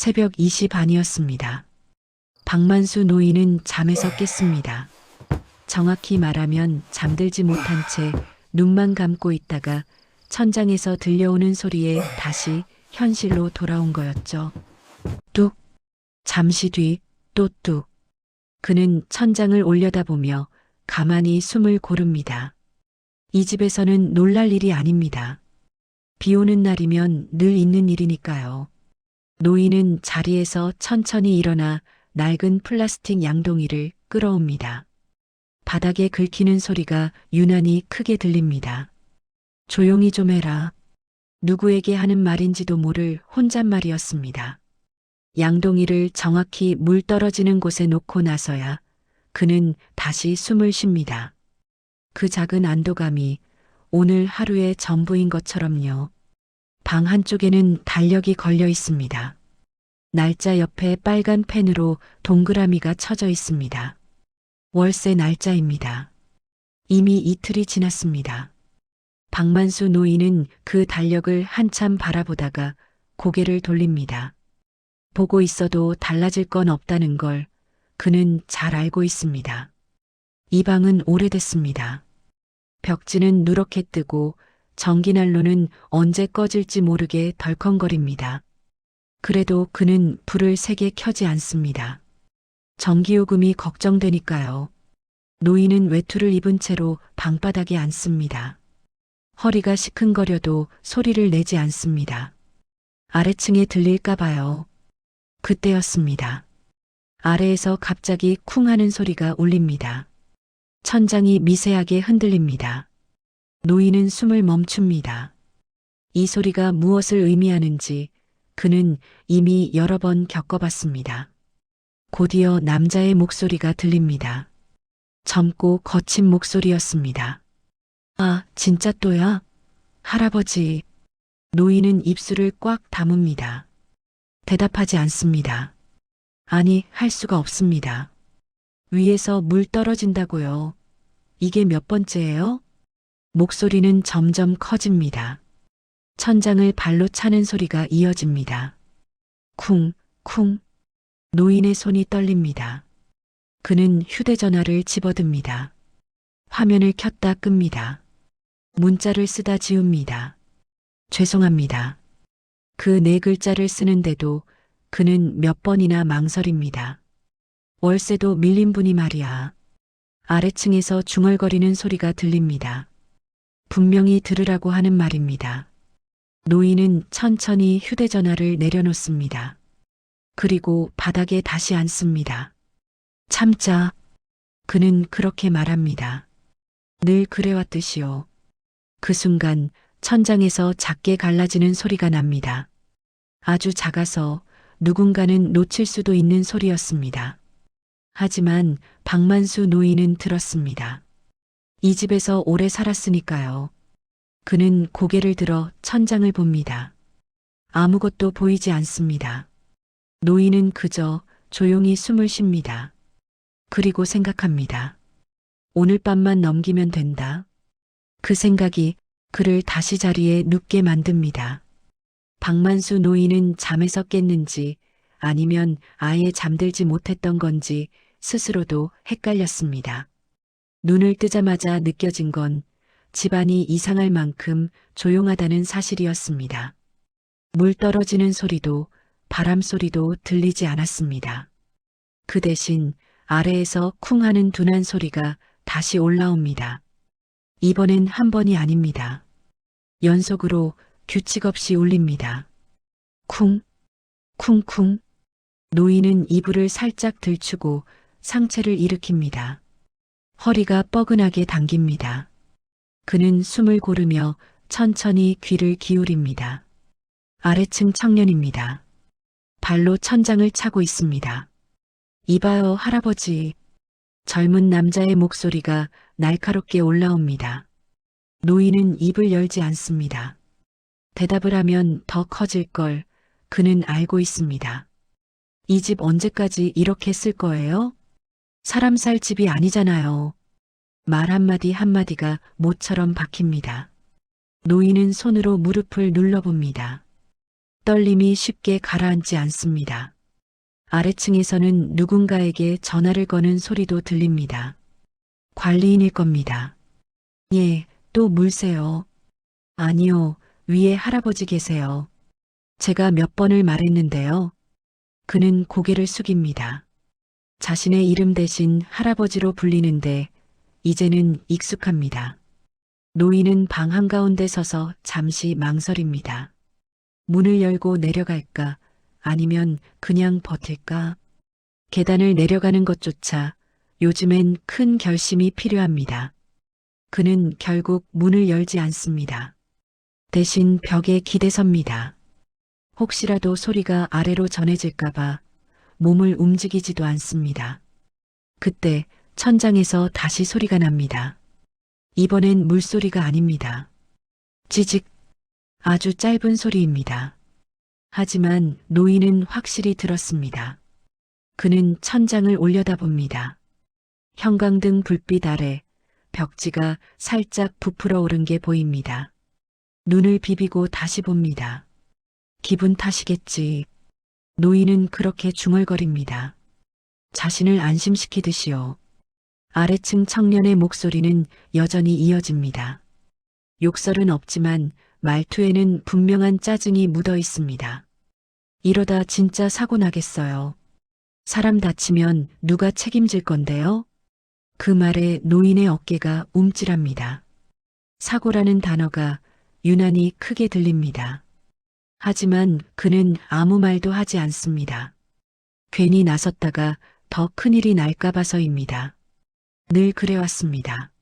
새벽 2시 반이었습니다. 박만수 노인은 잠에서 깼습니다. 정확히 말하면 잠들지 못한 채 눈만 감고 있다가 천장에서 들려오는 소리에 다시 현실로 돌아온 거였죠. 뚝. 잠시 뒤 또 뚝. 그는 천장을 올려다보며 가만히 숨을 고릅니다. 이 집에서는 놀랄 일이 아닙니다. 비 오는 날이면 늘 있는 일이니까요. 노인은 자리에서 천천히 일어나 낡은 플라스틱 양동이를 끌어옵니다. 바닥에 긁히는 소리가 유난히 크게 들립니다. 조용히 좀 해라. 누구에게 하는 말인지도 모를 혼잣말이었습니다. 양동이를 정확히 물 떨어지는 곳에 놓고 나서야 그는 다시 숨을 쉽니다. 그 작은 안도감이 오늘 하루의 전부인 것처럼요. 방 한쪽에는 달력이 걸려 있습니다. 날짜 옆에 빨간 펜으로 동그라미가 쳐져 있습니다. 월세 날짜입니다. 이미 이틀이 지났습니다. 박만수 노인은 그 달력을 한참 바라보다가 고개를 돌립니다. 보고 있어도 달라질 건 없다는 걸 그는 잘 알고 있습니다. 이 방은 오래됐습니다. 벽지는 누렇게 뜨고 전기난로는 언제 꺼질지 모르게 덜컹거립니다. 그래도 그는 불을 세게 켜지 않습니다. 전기요금이 걱정되니까요. 노인은 외투를 입은 채로 방바닥에 앉습니다. 허리가 시큰거려도 소리를 내지 않습니다. 아래층에 들릴까 봐요. 그때였습니다. 아래에서 갑자기 쿵 하는 소리가 울립니다. 천장이 미세하게 흔들립니다. 노인은 숨을 멈춥니다. 이 소리가 무엇을 의미하는지 그는 이미 여러 번 겪어봤습니다. 곧이어 남자의 목소리가 들립니다. 젊고 거친 목소리였습니다. 아, 진짜 또야? 할아버지. 노인은 입술을 꽉 다뭅니다. 대답하지 않습니다. 아니, 할 수가 없습니다. 위에서 물 떨어진다고요. 이게 몇 번째예요? 목소리는 점점 커집니다. 천장을 발로 차는 소리가 이어집니다. 쿵, 쿵. 노인의 손이 떨립니다. 그는 휴대전화를 집어듭니다. 화면을 켰다 끕니다. 문자를 쓰다 지웁니다. 죄송합니다. 그 네 글자를 쓰는데도 그는 몇 번이나 망설입니다. 월세도 밀린 분이 말이야. 아래층에서 중얼거리는 소리가 들립니다. 분명히 들으라고 하는 말입니다. 노인은 천천히 휴대전화를 내려놓습니다. 그리고 바닥에 다시 앉습니다. 참자. 그는 그렇게 말합니다. 늘 그래왔듯이요. 그 순간 천장에서 작게 갈라지는 소리가 납니다. 아주 작아서 누군가는 놓칠 수도 있는 소리였습니다. 하지만 박만수 노인은 들었습니다. 이 집에서 오래 살았으니까요. 그는 고개를 들어 천장을 봅니다. 아무것도 보이지 않습니다. 노인은 그저 조용히 숨을 쉽니다. 그리고 생각합니다. 오늘 밤만 넘기면 된다. 그 생각이 그를 다시 자리에 눕게 만듭니다. 박만수 노인은 잠에서 깼는지 아니면 아예 잠들지 못했던 건지 스스로도 헷갈렸습니다. 눈을 뜨자마자 느껴진 건 집안이 이상할 만큼 조용하다는 사실이었습니다. 물 떨어지는 소리도 바람 소리도 들리지 않았습니다. 그 대신 아래에서 쿵 하는 둔한 소리가 다시 올라옵니다. 이번엔 한 번이 아닙니다. 연속으로 규칙 없이 울립니다. 쿵, 쿵쿵. 노인은 이불을 살짝 들추고 상체를 일으킵니다. 허리가 뻐근하게 당깁니다. 그는 숨을 고르며 천천히 귀를 기울입니다. 아래층 청년입니다. 발로 천장을 차고 있습니다. 이봐요, 할아버지. 젊은 남자의 목소리가 날카롭게 올라옵니다. 노인은 입을 열지 않습니다. 대답을 하면 더 커질 걸 그는 알고 있습니다. 이 집 언제까지 이렇게 쓸 거예요? 사람 살 집이 아니잖아요. 말 한마디 한마디가 모처럼 박힙니다. 노인은 손으로 무릎을 눌러봅니다. 떨림이 쉽게 가라앉지 않습니다. 아래층에서는 누군가에게 전화를 거는 소리도 들립니다. 관리인일 겁니다. 예, 또 물세요. 아니요, 위에 할아버지 계세요. 제가 몇 번을 말했는데요. 그는 고개를 숙입니다. 자신의 이름 대신 할아버지로 불리는데 이제는 익숙합니다. 노인은 방 한가운데 서서 잠시 망설입니다. 문을 열고 내려갈까 아니면 그냥 버틸까? 계단을 내려가는 것조차 요즘엔 큰 결심이 필요합니다. 그는 결국 문을 열지 않습니다. 대신 벽에 기대섭니다. 혹시라도 소리가 아래로 전해질까봐 몸을 움직이지도 않습니다. 그때 천장에서 다시 소리가 납니다. 이번엔 물소리가 아닙니다. 지직, 아주 짧은 소리입니다. 하지만 노인은 확실히 들었습니다. 그는 천장을 올려다봅니다. 형광등 불빛 아래 벽지가 살짝 부풀어 오른 게 보입니다. 눈을 비비고 다시 봅니다. 기분 탓이겠지. 노인은 그렇게 중얼거립니다. 자신을 안심시키듯이요. 아래층 청년의 목소리는 여전히 이어집니다. 욕설은 없지만 말투에는 분명한 짜증이 묻어 있습니다. 이러다 진짜 사고 나겠어요. 사람 다치면 누가 책임질 건데요? 그 말에 노인의 어깨가 움찔합니다. 사고라는 단어가 유난히 크게 들립니다. 하지만 그는 아무 말도 하지 않습니다. 괜히 나섰다가 더 큰일이 날까 봐서입니다. 늘 그래왔습니다.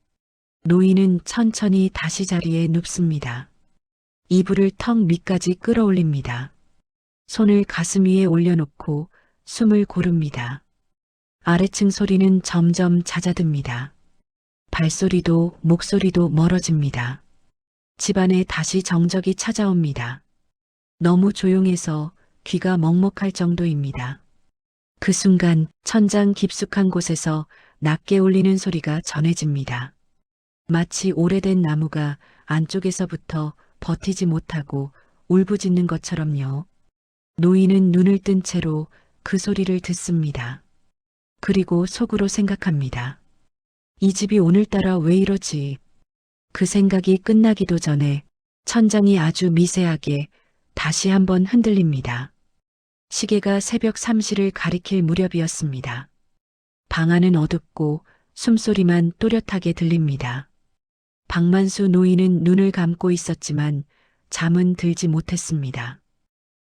노인은 천천히 다시 자리에 눕습니다. 이불을 턱 밑까지 끌어올립니다. 손을 가슴 위에 올려놓고 숨을 고릅니다. 아래층 소리는 점점 잦아듭니다. 발소리도 목소리도 멀어집니다. 집안에 다시 정적이 찾아옵니다. 너무 조용해서 귀가 먹먹할 정도입니다. 그 순간 천장 깊숙한 곳에서 낮게 울리는 소리가 전해집니다. 마치 오래된 나무가 안쪽에서부터 버티지 못하고 울부짖는 것처럼요. 노인은 눈을 뜬 채로 그 소리를 듣습니다. 그리고 속으로 생각합니다. 이 집이 오늘따라 왜 이러지? 그 생각이 끝나기도 전에 천장이 아주 미세하게 다시 한번 흔들립니다. 시계가 새벽 3시를 가리킬 무렵이었습니다. 방 안은 어둡고 숨소리만 또렷하게 들립니다. 박만수 노인은 눈을 감고 있었지만 잠은 들지 못했습니다.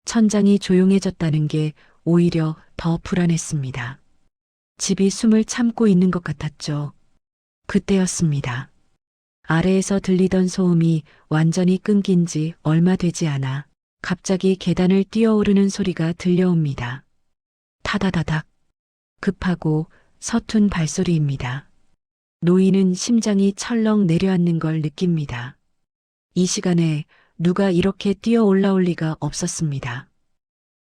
천장이 조용해졌다는 게 오히려 더 불안했습니다. 집이 숨을 참고 있는 것 같았죠. 그때였습니다. 아래에서 들리던 소음이 완전히 끊긴 지 얼마 되지 않아 갑자기 계단을 뛰어오르는 소리가 들려옵니다. 타다다닥. 급하고 서툰 발소리입니다. 노인은 심장이 철렁 내려앉는 걸 느낍니다. 이 시간에 누가 이렇게 뛰어 올라올 리가 없었습니다.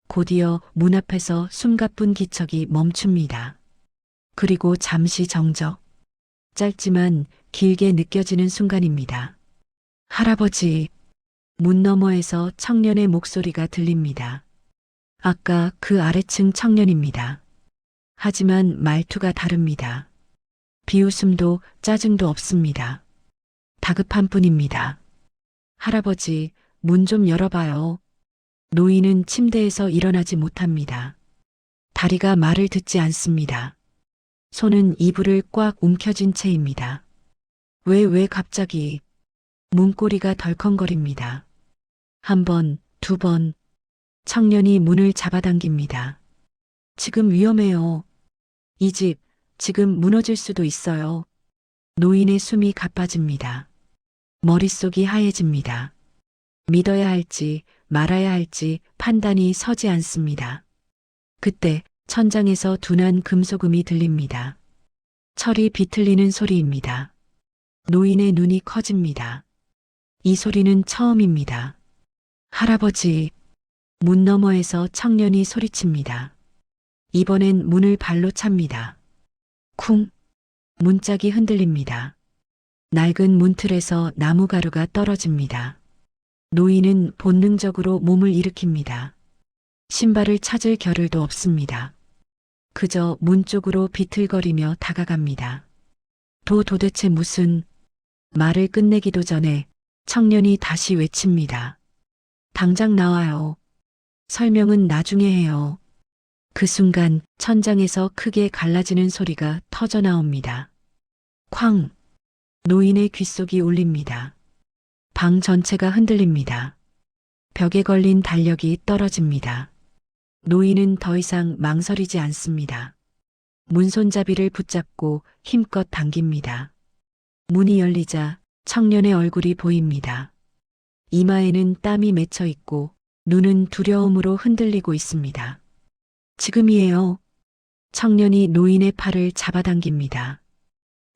곧이어 문 앞에서 숨가쁜 기척이 멈춥니다. 그리고 잠시 정적. 짧지만 길게 느껴지는 순간입니다. 할아버지, 문 너머에서 청년의 목소리가 들립니다. 아까 그 아래층 청년입니다. 하지만 말투가 다릅니다. 비웃음도 짜증도 없습니다. 다급한 뿐입니다. 할아버지, 문 좀 열어봐요. 노인은 침대에서 일어나지 못합니다. 다리가 말을 듣지 않습니다. 손은 이불을 꽉 움켜쥔 채입니다. 왜, 왜 갑자기 문고리가 덜컹거립니다. 한 번, 두 번, 청년이 문을 잡아당깁니다. 지금 위험해요. 이 집, 지금 무너질 수도 있어요. 노인의 숨이 가빠집니다. 머릿속이 하얘집니다. 믿어야 할지 말아야 할지 판단이 서지 않습니다. 그때 천장에서 둔한 금소금이 들립니다. 철이 비틀리는 소리입니다. 노인의 눈이 커집니다. 이 소리는 처음입니다. 할아버지, 문 너머에서 청년이 소리칩니다. 이번엔 문을 발로 찹니다. 쿵, 문짝이 흔들립니다. 낡은 문틀에서 나무가루가 떨어집니다. 노인은 본능적으로 몸을 일으킵니다. 신발을 찾을 겨를도 없습니다. 그저 문 쪽으로 비틀거리며 다가갑니다. 도 도대체 무슨 말을 끝내기도 전에 청년이 다시 외칩니다. 당장 나와요. 설명은 나중에 해요. 그 순간 천장에서 크게 갈라지는 소리가 터져 나옵니다. 쾅! 노인의 귓속이 울립니다. 방 전체가 흔들립니다. 벽에 걸린 달력이 떨어집니다. 노인은 더 이상 망설이지 않습니다. 문손잡이를 붙잡고 힘껏 당깁니다. 문이 열리자 청년의 얼굴이 보입니다. 이마에는 땀이 맺혀 있고 눈은 두려움으로 흔들리고 있습니다. 지금이에요. 청년이 노인의 팔을 잡아당깁니다.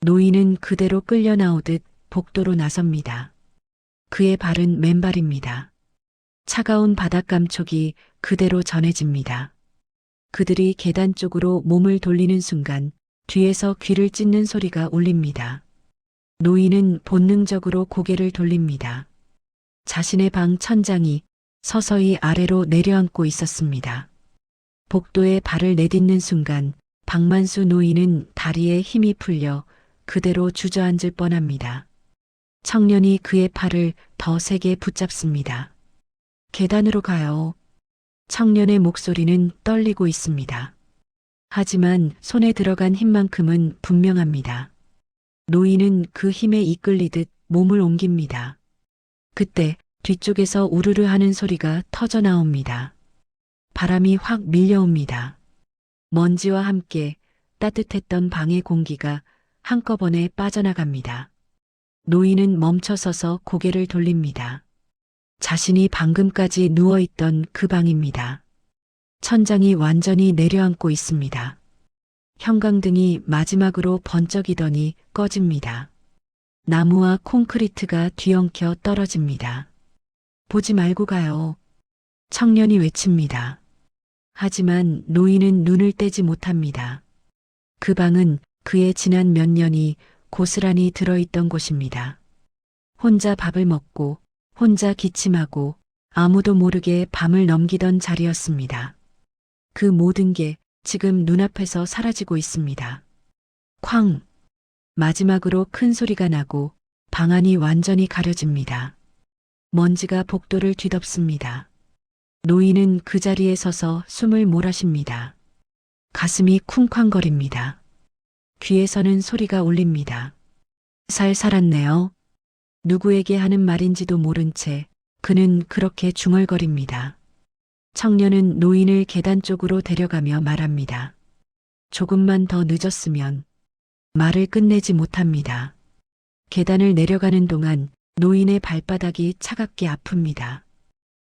노인은 그대로 끌려 나오듯 복도로 나섭니다. 그의 발은 맨발입니다. 차가운 바닥 감촉이 그대로 전해집니다. 그들이 계단 쪽으로 몸을 돌리는 순간 뒤에서 귀를 찢는 소리가 울립니다. 노인은 본능적으로 고개를 돌립니다. 자신의 방 천장이 서서히 아래로 내려앉고 있었습니다. 복도에 발을 내딛는 순간 박만수 노인은 다리에 힘이 풀려 그대로 주저앉을 뻔합니다. 청년이 그의 팔을 더 세게 붙잡습니다. 계단으로 가요. 청년의 목소리는 떨리고 있습니다. 하지만 손에 들어간 힘만큼은 분명합니다. 노인은 그 힘에 이끌리듯 몸을 옮깁니다. 그때 뒤쪽에서 우르르 하는 소리가 터져 나옵니다. 바람이 확 밀려옵니다. 먼지와 함께 따뜻했던 방의 공기가 한꺼번에 빠져나갑니다. 노인은 멈춰서서 고개를 돌립니다. 자신이 방금까지 누워있던 그 방입니다. 천장이 완전히 내려앉고 있습니다. 형광등이 마지막으로 번쩍이더니 꺼집니다. 나무와 콘크리트가 뒤엉켜 떨어집니다. 보지 말고 가요. 청년이 외칩니다. 하지만 노인은 눈을 떼지 못합니다. 그 방은 그의 지난 몇 년이 고스란히 들어있던 곳입니다. 혼자 밥을 먹고 혼자 기침하고 아무도 모르게 밤을 넘기던 자리였습니다. 그 모든 게 지금 눈앞에서 사라지고 있습니다. 쾅! 마지막으로 큰 소리가 나고 방 안이 완전히 가려집니다. 먼지가 복도를 뒤덮습니다. 노인은 그 자리에 서서 숨을 몰아쉽니다. 가슴이 쿵쾅거립니다. 귀에서는 소리가 울립니다. 살 살았네요. 누구에게 하는 말인지도 모른 채 그는 그렇게 중얼거립니다. 청년은 노인을 계단 쪽으로 데려가며 말합니다. 조금만 더 늦었으면 말을 끝내지 못합니다. 계단을 내려가는 동안 노인의 발바닥이 차갑게 아픕니다.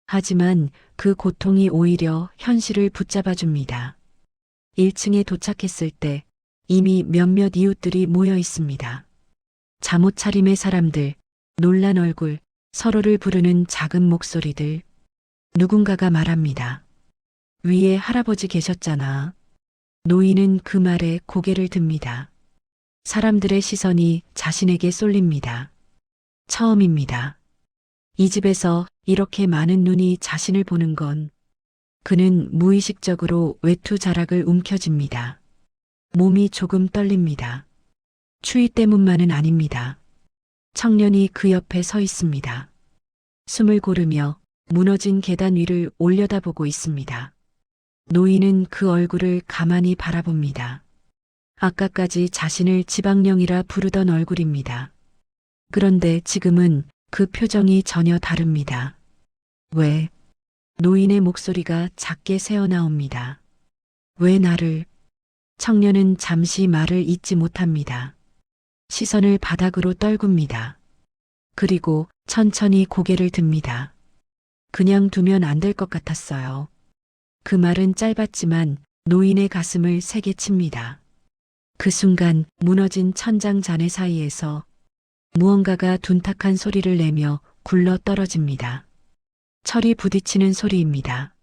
하지만 그 고통이 오히려 현실을 붙잡아 줍니다. 1층에 도착했을 때 이미 몇몇 이웃들이 모여 있습니다. 잠옷 차림의 사람들, 놀란 얼굴, 서로를 부르는 작은 목소리들. 누군가가 말합니다. 위에 할아버지 계셨잖아. 노인은 그 말에 고개를 듭니다. 사람들의 시선이 자신에게 쏠립니다. 처음입니다. 이 집에서 이렇게 많은 눈이 자신을 보는 건 그는 무의식적으로 외투 자락을 움켜쥡니다. 몸이 조금 떨립니다. 추위 때문만은 아닙니다. 청년이 그 옆에 서 있습니다. 숨을 고르며 무너진 계단 위를 올려다보고 있습니다. 노인은 그 얼굴을 가만히 바라봅니다. 아까까지 자신을 지방령이라 부르던 얼굴입니다. 그런데 지금은 그 표정이 전혀 다릅니다. 왜? 노인의 목소리가 작게 새어나옵니다. 왜 나를? 청년은 잠시 말을 잇지 못합니다. 시선을 바닥으로 떨굽니다. 그리고 천천히 고개를 듭니다. 그냥 두면 안 될 것 같았어요. 그 말은 짧았지만 노인의 가슴을 세게 칩니다. 그 순간 무너진 천장 잔해 사이에서 무언가가 둔탁한 소리를 내며 굴러 떨어집니다. 철이 부딪히는 소리입니다.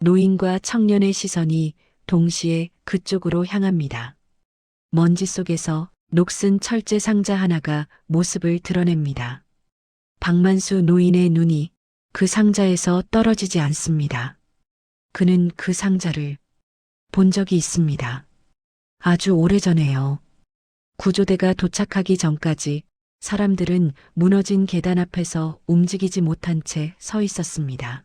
노인과 청년의 시선이 동시에 그쪽으로 향합니다. 먼지 속에서 녹슨 철제 상자 하나가 모습을 드러냅니다. 박만수 노인의 눈이 그 상자에서 떨어지지 않습니다. 그는 그 상자를 본 적이 있습니다. 아주 오래전에요. 구조대가 도착하기 전까지 사람들은 무너진 계단 앞에서 움직이지 못한 채 서 있었습니다.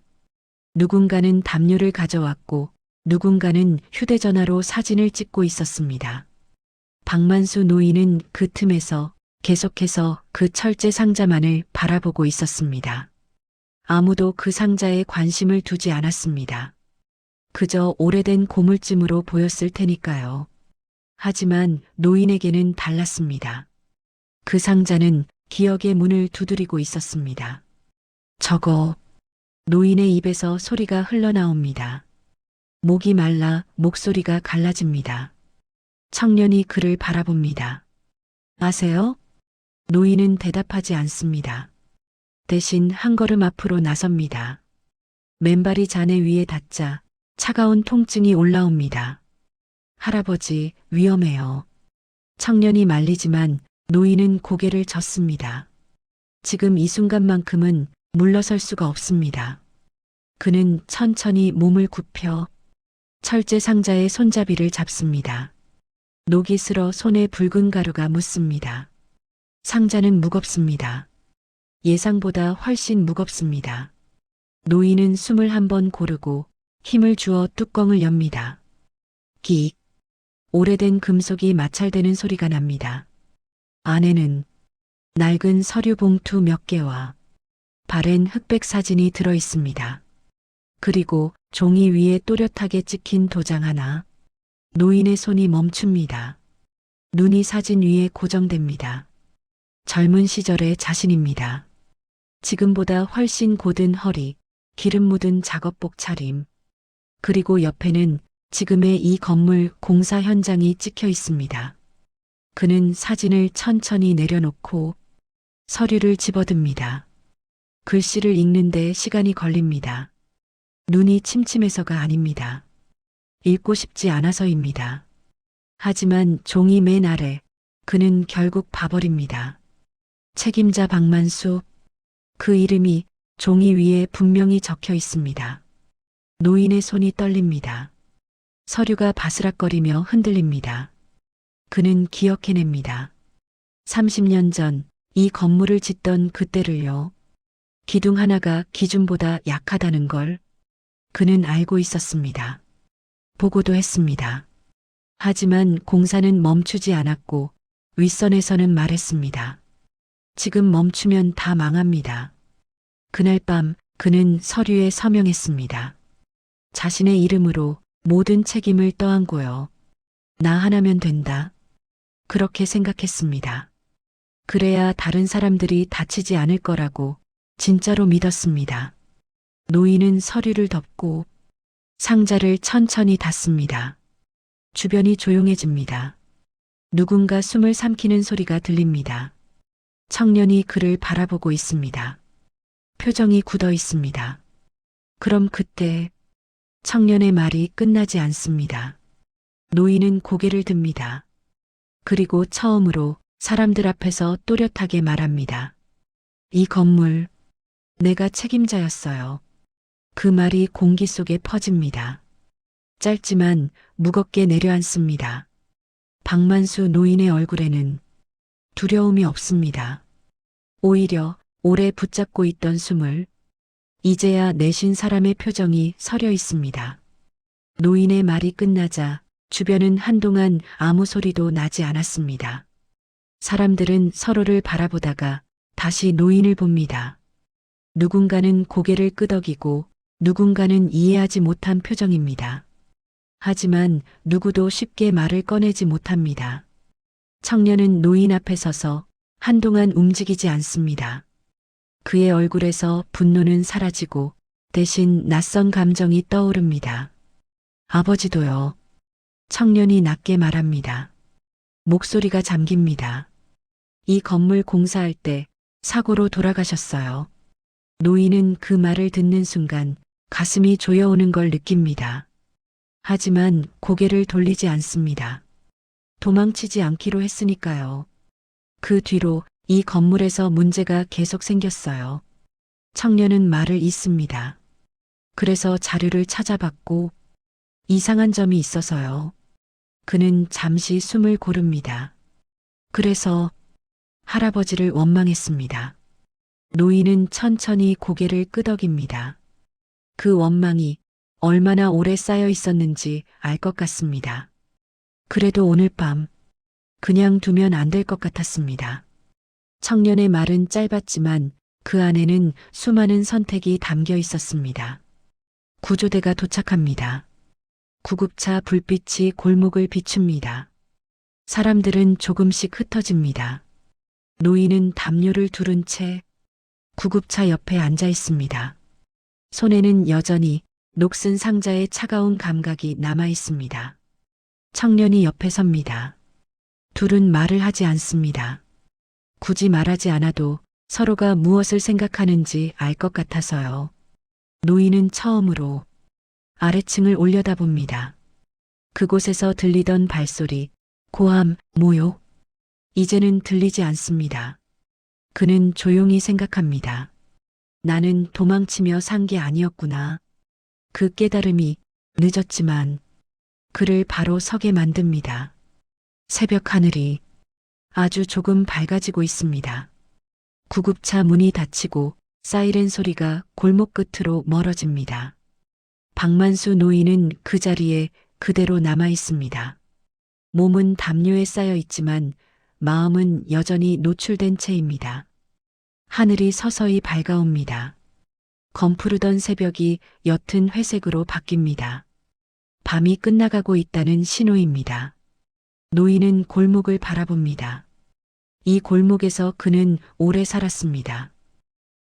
누군가는 담요를 가져왔고 누군가는 휴대전화로 사진을 찍고 있었습니다. 박만수 노인은 그 틈에서 계속해서 그 철제 상자만을 바라보고 있었습니다. 아무도 그 상자에 관심을 두지 않았습니다. 그저 오래된 고물쯤으로 보였을 테니까요. 하지만 노인에게는 달랐습니다. 그 상자는 기억의 문을 두드리고 있었습니다. 저거, 노인의 입에서 소리가 흘러나옵니다. 목이 말라 목소리가 갈라집니다. 청년이 그를 바라봅니다. 아세요? 노인은 대답하지 않습니다. 대신 한 걸음 앞으로 나섭니다. 맨발이 잔해 위에 닿자 차가운 통증이 올라옵니다. 할아버지, 위험해요. 청년이 말리지만 노인은 고개를 젓습니다. 지금 이 순간만큼은 물러설 수가 없습니다. 그는 천천히 몸을 굽혀 철제 상자의 손잡이를 잡습니다. 녹이 슬어 손에 붉은 가루가 묻습니다. 상자는 무겁습니다. 예상보다 훨씬 무겁습니다. 노인은 숨을 한 번 고르고 힘을 주어 뚜껑을 엽니다. 끽. 오래된 금속이 마찰되는 소리가 납니다. 안에는 낡은 서류 봉투 몇 개와 바랜 흑백 사진이 들어 있습니다. 그리고 종이 위에 또렷하게 찍힌 도장 하나. 노인의 손이 멈춥니다. 눈이 사진 위에 고정됩니다. 젊은 시절의 자신입니다. 지금보다 훨씬 곧은 허리, 기름 묻은 작업복 차림. 그리고 옆에는 지금의 이 건물 공사 현장이 찍혀 있습니다. 그는 사진을 천천히 내려놓고 서류를 집어듭니다. 글씨를 읽는데 시간이 걸립니다. 눈이 침침해서가 아닙니다. 읽고 싶지 않아서입니다. 하지만 종이 맨 아래 그는 결국 봐버립니다. 책임자 박만수 그 이름이 종이 위에 분명히 적혀 있습니다. 노인의 손이 떨립니다. 서류가 바스락거리며 흔들립니다. 그는 기억해냅니다. 30년 전 이 건물을 짓던 그때를요. 기둥 하나가 기준보다 약하다는 걸 그는 알고 있었습니다. 보고도 했습니다. 하지만 공사는 멈추지 않았고 윗선에서는 말했습니다. 지금 멈추면 다 망합니다. 그날 밤 그는 서류에 서명했습니다. 자신의 이름으로 모든 책임을 떠안고요. 나 하나면 된다. 그렇게 생각했습니다. 그래야 다른 사람들이 다치지 않을 거라고 진짜로 믿었습니다. 노인은 서류를 덮고 상자를 천천히 닫습니다. 주변이 조용해집니다. 누군가 숨을 삼키는 소리가 들립니다. 청년이 그를 바라보고 있습니다. 표정이 굳어 있습니다. 그럼 그때 청년의 말이 끝나지 않습니다. 노인은 고개를 듭니다. 그리고 처음으로 사람들 앞에서 또렷하게 말합니다. 이 건물, 내가 책임자였어요. 그 말이 공기 속에 퍼집니다. 짧지만 무겁게 내려앉습니다. 박만수 노인의 얼굴에는 두려움이 없습니다. 오히려 오래 붙잡고 있던 숨을 이제야 내쉰 사람의 표정이 서려 있습니다. 노인의 말이 끝나자 주변은 한동안 아무 소리도 나지 않았습니다. 사람들은 서로를 바라보다가 다시 노인을 봅니다. 누군가는 고개를 끄덕이고 누군가는 이해하지 못한 표정입니다. 하지만 누구도 쉽게 말을 꺼내지 못합니다. 청년은 노인 앞에 서서 한동안 움직이지 않습니다. 그의 얼굴에서 분노는 사라지고 대신 낯선 감정이 떠오릅니다. 아버지도요. 청년이 낮게 말합니다. 목소리가 잠깁니다. 이 건물 공사할 때 사고로 돌아가셨어요. 노인은 그 말을 듣는 순간 가슴이 조여오는 걸 느낍니다. 하지만 고개를 돌리지 않습니다. 도망치지 않기로 했으니까요. 그 뒤로 이 건물에서 문제가 계속 생겼어요. 청년은 말을 잇습니다. 그래서 자료를 찾아봤고 이상한 점이 있어서요. 그는 잠시 숨을 고릅니다. 그래서 할아버지를 원망했습니다. 노인은 천천히 고개를 끄덕입니다. 그 원망이 얼마나 오래 쌓여 있었는지 알 것 같습니다. 그래도 오늘 밤 그냥 두면 안 될 것 같았습니다. 청년의 말은 짧았지만 그 안에는 수많은 선택이 담겨 있었습니다. 구조대가 도착합니다. 구급차 불빛이 골목을 비춥니다. 사람들은 조금씩 흩어집니다. 노인은 담요를 두른 채 구급차 옆에 앉아 있습니다. 손에는 여전히 녹슨 상자의 차가운 감각이 남아 있습니다. 청년이 옆에 섭니다. 둘은 말을 하지 않습니다. 굳이 말하지 않아도 서로가 무엇을 생각하는지 알 것 같아서요. 노인은 처음으로 아래층을 올려다 봅니다. 그곳에서 들리던 발소리, 고함, 모욕. 이제는 들리지 않습니다. 그는 조용히 생각합니다. 나는 도망치며 산 게 아니었구나. 그 깨달음이 늦었지만 그를 바로 서게 만듭니다. 새벽 하늘이 아주 조금 밝아지고 있습니다. 구급차 문이 닫히고 사이렌 소리가 골목 끝으로 멀어집니다. 박만수 노인은 그 자리에 그대로 남아 있습니다. 몸은 담요에 쌓여 있지만 마음은 여전히 노출된 채입니다. 하늘이 서서히 밝아옵니다. 검푸르던 새벽이 옅은 회색으로 바뀝니다. 밤이 끝나가고 있다는 신호입니다. 노인은 골목을 바라봅니다. 이 골목에서 그는 오래 살았습니다.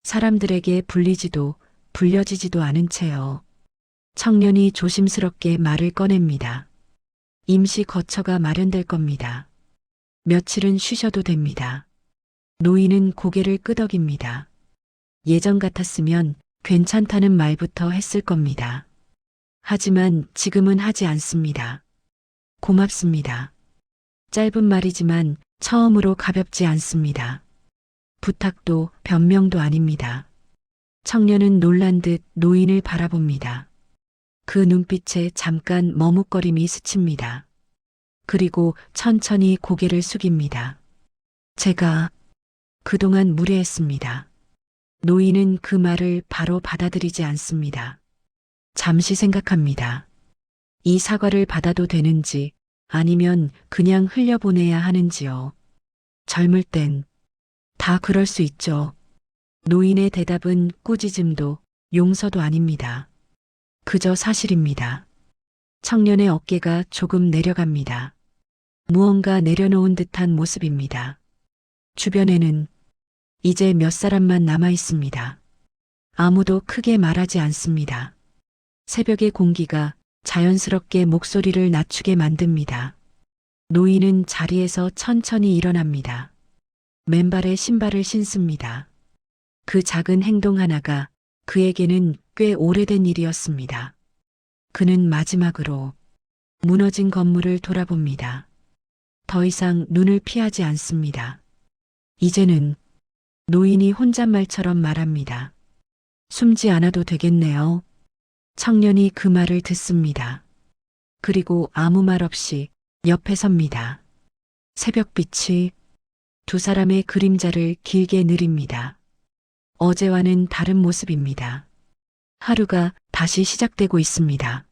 사람들에게 불리지도 불려지지도 않은 채요. 청년이 조심스럽게 말을 꺼냅니다. 임시 거처가 마련될 겁니다. 며칠은 쉬셔도 됩니다. 노인은 고개를 끄덕입니다. 예전 같았으면 괜찮다는 말부터 했을 겁니다. 하지만 지금은 하지 않습니다. 고맙습니다. 짧은 말이지만 처음으로 가볍지 않습니다. 부탁도 변명도 아닙니다. 청년은 놀란 듯 노인을 바라봅니다. 그 눈빛에 잠깐 머뭇거림이 스칩니다. 그리고 천천히 고개를 숙입니다. 제가 그동안 무례했습니다. 노인은 그 말을 바로 받아들이지 않습니다. 잠시 생각합니다. 이 사과를 받아도 되는지 아니면 그냥 흘려보내야 하는지요. 젊을 땐 다 그럴 수 있죠. 노인의 대답은 꾸짖음도 용서도 아닙니다. 그저 사실입니다. 청년의 어깨가 조금 내려갑니다. 무언가 내려놓은 듯한 모습입니다. 주변에는 이제 몇 사람만 남아 있습니다. 아무도 크게 말하지 않습니다. 새벽의 공기가 자연스럽게 목소리를 낮추게 만듭니다. 노인은 자리에서 천천히 일어납니다. 맨발에 신발을 신습니다. 그 작은 행동 하나가 그에게는 꽤 오래된 일이었습니다. 그는 마지막으로 무너진 건물을 돌아봅니다. 더 이상 눈을 피하지 않습니다. 이제는 노인이 혼잣말처럼 말합니다. 숨지 않아도 되겠네요. 청년이 그 말을 듣습니다. 그리고 아무 말 없이 옆에 섭니다. 새벽빛이 두 사람의 그림자를 길게 느립니다. 어제와는 다른 모습입니다. 하루가 다시 시작되고 있습니다.